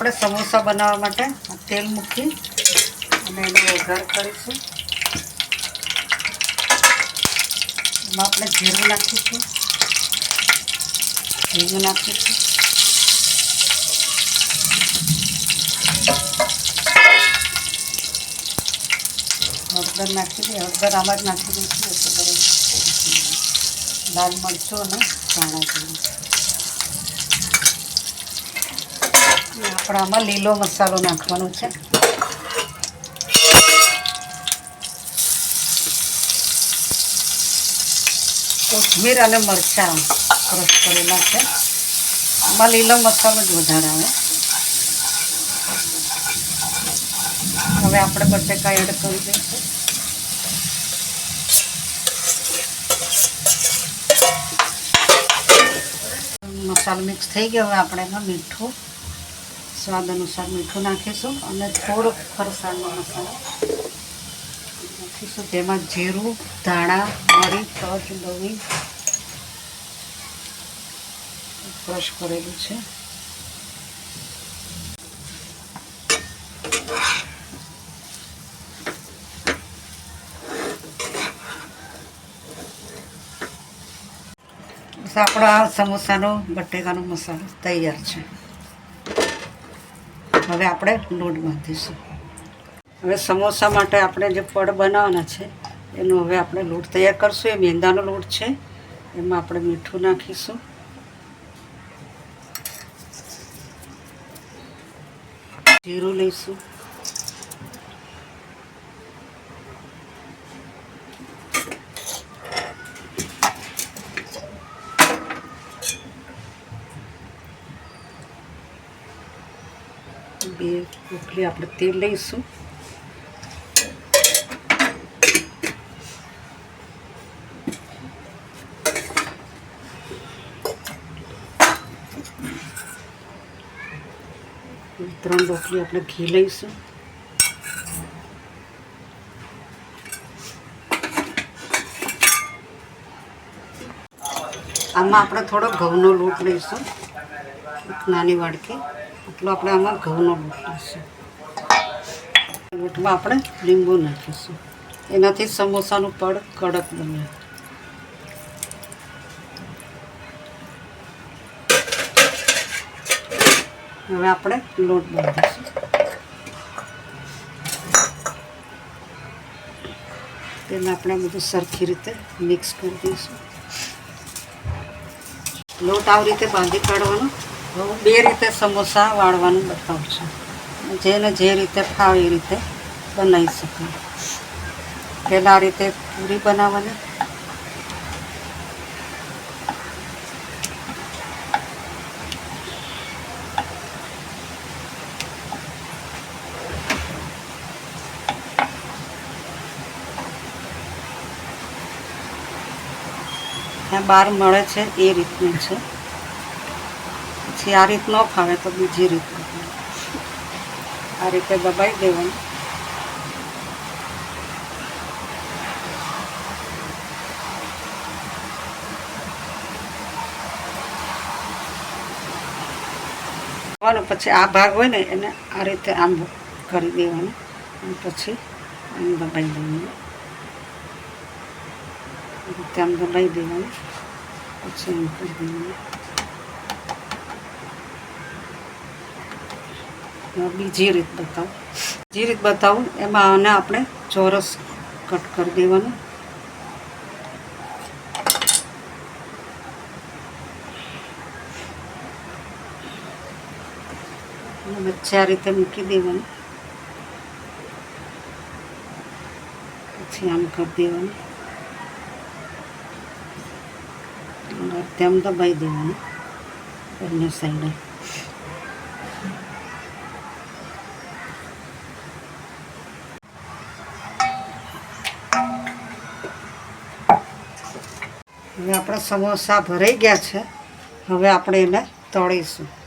આપણે સમોસા બનાવવા માટે તેલ મૂકી અને એનો વઘાર કરીશું. એમાં આપણે જીરું નાખીશું. જીરું નાખીશું. હળદર નાખી દઈએ. હળદર આમાં જ નાખી દઈશું. એટલે બરાબર. લાલ મરચું અને ધાણા જીરું. અને આપણે આમાં લીલો મસાલો નાખવાનો છે. કોથમીર અને મરચાં ક્રશ કરેલા છે આમાં લીલો મસાલો જ વધારે આવે હવે આપણે બટેકા એડ કરી દઈશું. મસાલો મિક્સ થઈ ગયો. હવે આપણે એમાં મીઠું સ્વાદ અનુસાર મીઠું નાખીશું અને થોડોક ફરસાણનો મસાલો. નાખીશું. તેમાં જીરું, ધાણા, મરી, તજ લવિંગ ક્રશ કરેલું છે. આપણો આ સમોસાનો બટેકાનો મસાલો તૈયાર છે. હવે આપણે લોટ બાંધીશું. હવે સમોસા માટે આપણે જે પડ બનાવવાના છે, એનો હવે આપણે લોટ તૈયાર કરશું. એ મેંદાનો લોટ છે, એમાં આપણે મીઠું નાખીશું. જીરું લઈશું. બે રોટલી આપણે તેલ લઈશું. ત્રણ રોટલી આપણે ઘી લઈશું. આમાં આપણે થોડો ઘઉંનો લોટ લઈશું નાની વાડકી. એટલો આપણે આમાં ઘઉંનો લોટ નાખીશું લોટમાં આપણે લીંબુ નાખીશું. એનાથી સમોસાનું પડ કડક બને. હવે આપણે લોટ બાંધીશું. તેને આપણે બધું સરખી રીતે મિક્સ કરી દઈશું. લોટ આવી રીતે બાંધી કાઢવાનો. બે રીતે સમોસા વાળવાનું બતાવું છું. જેને જે રીતે ફાવે એ રીતે બનાવી શકાય પહેલાં આ રીતે પૂરી બનાવવાની. બાર મળે છે એ રીતનું છે. પછી આ રીત ન ફાવે તો બીજી રીત આ રીતે દબાઈ દેવાનું. દેવાનું પછી આ ભાગ હોય ને એને આ રીતે આમ કરી દેવાનું. અને પછી આમ દબાઈ દેવાનું. રીતે આમ દબાઈ દેવાનું. પછી આમ કરી દેવાનું. બીજી રીત બતાવું. બીજી રીત બતાવું, એમાં આને આપણે ચોરસ કટ કરી દેવાનું. વચ્ચે આ રીતે મૂકી દેવાનું. પછી આમ કરી દેવાનું. તેમ દબાઈ દેવાનું બંને સાઈડે હવે આપણા સમોસા ભરાઈ ગયા છે. હવે આપણે એને તળીશું.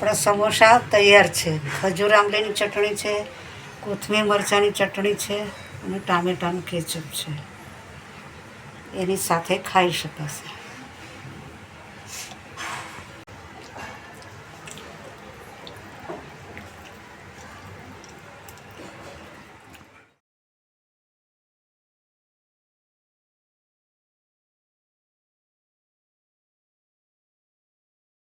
આપણા સમોસા તૈયાર છે? ખજૂર, આંબલીની ચટણી છે, કોથમીર, મરચાંની ચટણી છે અને ટામેટાનું કેચઅપ છે. એની સાથે ખાઈ શકાશે.